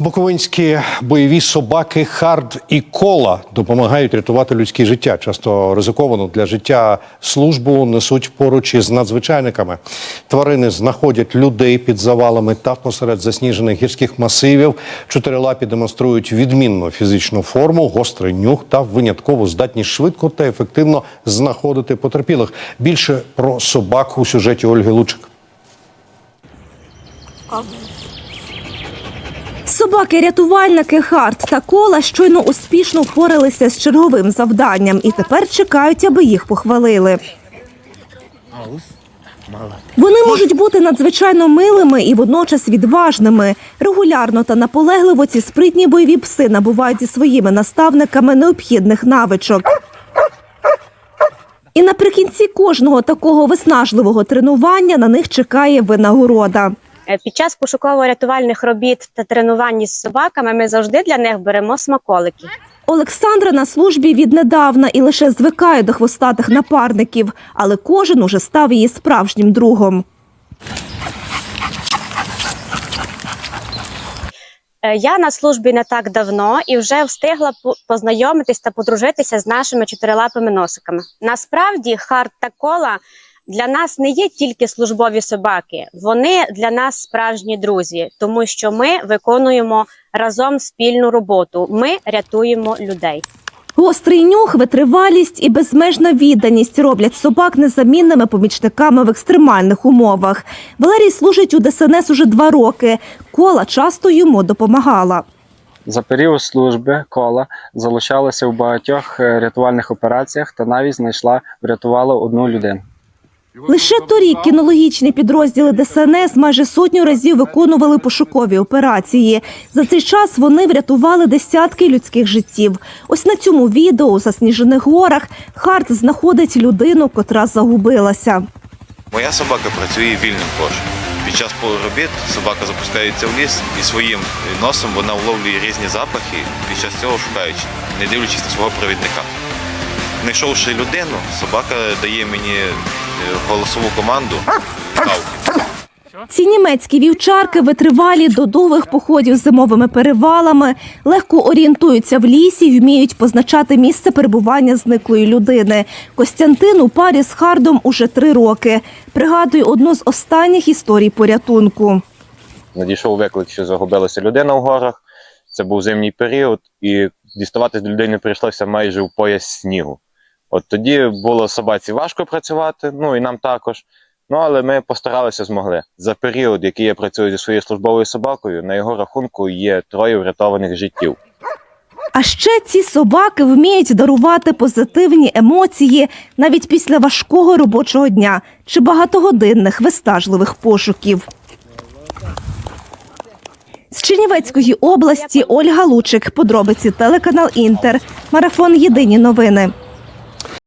Буковинські бойові собаки Хард і Кола допомагають рятувати людське життя. Часто ризиковану для життя службу несуть поруч із надзвичайниками. Тварини знаходять людей під завалами та посеред засніжених гірських масивів. Чотирилапі демонструють відмінну фізичну форму, гострий нюх та виняткову здатність швидко та ефективно знаходити потерпілих. Більше про собак у сюжеті Ольги Лучик. Собаки-рятувальники Харт та Кола щойно успішно впоралися з черговим завданням і тепер чекають, аби їх похвалили. Вони можуть бути надзвичайно милими і водночас відважними. Регулярно та наполегливо ці спритні бойові пси набувають зі своїми наставниками необхідних навичок. І наприкінці кожного такого виснажливого тренування на них чекає винагорода. Е, Під час пошуково-рятувальних робіт та тренувань із собаками ми завжди для них беремо смаколики. Олександра на службі віднедавна і лише звикає до хвостатих напарників, але кожен уже став її справжнім другом. Е, Я на службі не так давно і вже встигла познайомитись та подружитися з нашими чотирилапими носиками. Насправді, харт та кола для нас не є тільки службові собаки, вони для нас справжні друзі, тому що ми виконуємо разом спільну роботу. Ми рятуємо людей. Гострий нюх, витривалість і безмежна відданість роблять собак незамінними помічниками в екстремальних умовах. Валерій служить у ДСНС уже два роки. Кола часто йому допомагала. За період служби кола залучалася в багатьох е, рятувальних операціях та навіть знайшла, врятувала одну людину. Лише торік кінологічні підрозділи ДСНС майже сотню разів виконували пошукові операції. За цей час вони врятували десятки людських життів. Ось на цьому відео у засніжених горах Харт знаходить людину, котра загубилася. Моя собака працює вільним кошем. Під час робіт собака запускається в ліс і своїм носом вона вловлює різні запахи, під час цього шукаючи, не дивлячись на свого провідника. Знайшовши людину, собака дає мені е, голосову команду Ці німецькі вівчарки витривалі до довгих походів зимовими перевалами, легко орієнтуються в лісі і вміють позначати місце перебування зниклої людини. Костянтин у парі з Хардом уже три роки. Пригадую одну з останніх історій порятунку. надійшов виклик, що загубилася людина в горах. Це був зимній період, і діставати до людини прийшлося майже у пояс снігу. От тоді було собаці важко працювати, ну і нам також. Ну але ми постаралися змогли. За період, який я працюю зі своєю службовою собакою, на його рахунку є троє врятованих життів. А ще ці собаки вміють дарувати позитивні емоції навіть після важкого робочого дня чи багатогодинних вистажливих пошуків. З Чернівецької області Ольга Лучик. Подробиці телеканал Інтер. Марафон Єдині новини.